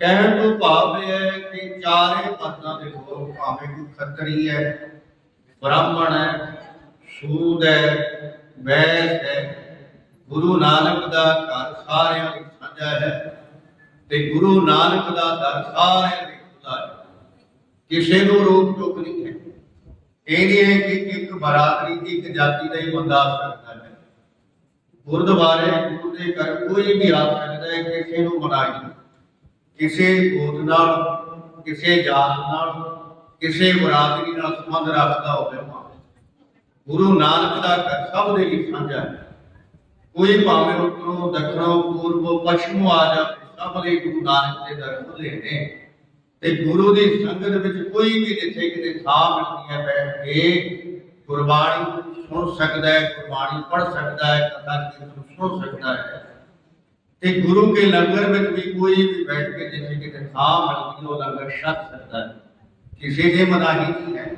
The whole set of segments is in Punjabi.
ਕਹਿਣ ਤੋਂ ਭਾਵ ਇਹ ਹੈ ਕਿ ਚਾਰੇ ਪਦਾਂ ਦੇ ਲੋਕ ਭਾਵੇਂ ਕੋਈ ਖੱਤਰੀ ਹੈ, ਬ੍ਰਾਹਮਣ ਹੈ ਸੂਦ ਹੈ ਵੈਸ ਹੈ, ਗੁਰੂ ਨਾਨਕ ਦਾ ਘਰ ਸਾਰਿਆਂ ਲਈ ਸਾਂਝਾ ਹੈ ਤੇ ਗੁਰੂ ਨਾਨਕ ਦਾ ਦਰ ਸਾਰਿਆਂ ਲਈ ਖੁੱਲਾ ਹੈ। ਕਿਸੇ ਨੂੰ ਰੋਕ ਟੋਕ ਨਹੀਂ ਹੈ। ਇਹ ਨਹੀਂ ਹੈ ਕਿ ਇੱਕ ਬਰਾਦਰੀ ਦੀ ਇੱਕ ਜਾਤੀ ਦਾ ਹੀ ਬੰਦਾ ਆ ਸਕਦਾ ਹੈ। ਗੁਰਦੁਆਰੇ, ਗੁਰੂ ਦੇ ਘਰ ਕੋਈ ਵੀ ਆ ਸਕਦਾ ਹੈ, ਕਿਸੇ ਨੂੰ ਮਨਾਈ ਨਹੀਂ। ਕਿਸੇ ਗੋਤ ਨਾਲ, ਕਿਸੇ ਜਾਤ ਨਾਲ, ਕਿਸੇ ਬਰਾਦਰੀ ਨਾਲ ਸੰਬੰਧ ਰੱਖਦਾ ਹੋਵੇ ਭਾਵੇਂ ਗੁਰੂ ਨਾਨਕ ਦਾ ਘਰ ਸਭ ਦੇ ਲਈ ਸਾਂਝਾ ਹੈ। ਕੋਈ ਭਾਵੇਂ ਉੱਤਰੋਂ, ਦੱਖਣੋਂ, ਪੂਰਬੋਂ, ਪੱਛਮੋਂ ਆ ਜਾਵੇ, ਸਭ ਲਈ ਗੁਰੂ ਨਾਨਕ ਦੇ ਦਰ ਖੁੱਲੇ ਨੇ। ਤੇ ਗੁਰੂ ਦੀ ਸੰਗਤ ਵਿੱਚ ਕੋਈ ਵੀ ਜਿੱਥੇ ਕਿਤੇ ਥਾਂ ਮਿਲਦੀ ਹੈ, ਬੈਠ ਕੇ ਗੁਰਬਾਣੀ ਸੁਣ ਸਕਦਾ ਹੈ, ਗੁਰਬਾਣੀ ਪੜ੍ਹ ਸਕਦਾ ਹੈ, ਕਥਾ ਕੀਰਤਨ ਸੁਣ ਸਕਦਾ ਹੈ। ਤੇ ਗੁਰੂ ਕੇ ਲੰਗਰ ਵਿੱਚ ਵੀ ਕੋਈ ਵੀ ਬੈਠ ਕੇ ਜਿੱਥੇ ਕਿਤੇ ਥਾਂ ਮਿਲਦੀ ਉਹ ਲੰਗਰ ਛਕ ਸਕਦਾ ਹੈ ਕਿਸੇ ਦੇ ਮਨਾਹੀ ਨਹੀਂ ਹੈ।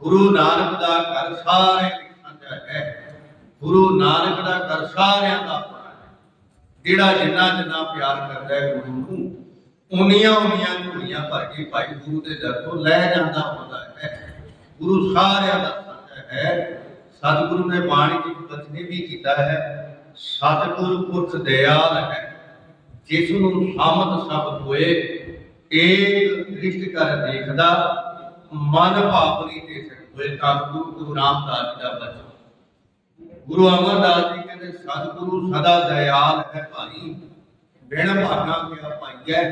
ਗੁਰੂ ਨਾਨਕ ਦਾ ਘਰ ਸਾਰੇ ਲਈ ਸਾਂਝਾ ਹੈ। ਗੁਰੂ ਨਾਨਕ ਦਾ ਘਰ ਸਾਰਿਆਂ ਦਾ ਜਿਹੜਾ ਜਿੰਨਾ ਜਿੰਨਾ ਪਿਆਰ ਕਰਦਾ ਹੈ ਗੁਰੂ ਨੂੰ, ਉਨੀਆਂ ਉਨੀਆਂ ਝੋਲੀਆਂ ਭਰ ਕੇ ਭਾਈ ਗੁਰੂ ਦੇ ਦਰ ਤੋਂ ਲੈ ਜਾਂਦਾ ਹੁੰਦਾ ਹੈ। ਗੁਰੂ ਸਾਰਿਆਂ ਦਾ ਸਾਂਝਾ ਹੈ। ਸਤਿਗੁਰੂ ਨੇ ਬਾਣੀ ਵਿੱਚ ਬਚਨੇ ਵੀ ਕੀਤਾ ਹੈ। ਸਤਿਗੁਰ ਪੁਰਖ ਦਿਆਲ ਹੈ ਜਿਸ ਨੂੰ ਸਾਮਤ ਸ਼ਬਦ ਹੋਏ, ਏਕ ਦ੍ਰਿਸ਼ਟ ਕਰ ਦੇਖਦਾ, ਮਨ ਭਾਵਨੀ ਤੇ ਹੋਏ ਤਾਂ ਗੁਰੂ ਰਾਮਦਾਸ ਜੀ ਦਾ ਬਚਨ। ਗੁਰੂ ਅਮਰਦਾਸ ਜੀ ਕਹਿੰਦੇ, ਸਤਿਗੁਰੂ ਸਦਾ ਦਇਆਲ ਹੈ ਭਾਈ, ਬਿਨ ਭਾਗਾ ਕਿਆ ਪਾਈਐ?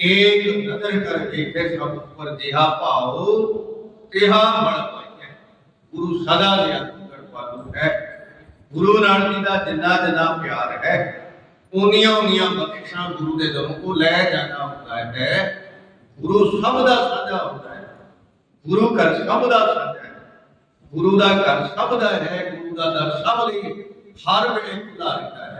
ਏਕ ਨਦਰ ਕਰ ਦੇਖੇ ਸਭ ਉੱਪਰ ਜਿਹਾ ਭਾਉ, ਤਿਹਾ ਮਨ ਪਾਈਐ। ਗੁਰੂ ਸਦਾ ਦੇ ਅੰਦਰ ਪਾਲੂ ਹੈ। ਗੁਰੂ ਨਾਨਕ ਜੀ ਦਾ ਜਿੰਨਾ ਜਿੰਨਾ ਪਿਆਰ ਹੈ ਉਨੀਆਂ ਉਨੀਆਂ ਬਖਸ਼ਾਂ ਗੁਰੂ ਦੇ ਦਰੋਂ ਕੋ ਲੈ ਜਾਣਾ ਹੁੰਦਾ ਹੈ। ਗੁਰੂ ਸਭ ਦਾ ਸਾਂਝਾ ਹੁੰਦਾ ਹੈ। ਗੁਰੂ ਘਰ ਸਭ ਦਾ ਸਾਂਝਾ ਹੈ। ਗੁਰੂ ਦਾ ਘਰ ਸਭ ਦਾ ਹੈ, ਗੁਰੂ ਦਾ ਦਰ ਸਭ ਲਈ ਹਰ ਵੇਲੇ ਖੁੱਲਾ ਰਹਿੰਦਾ ਹੈ।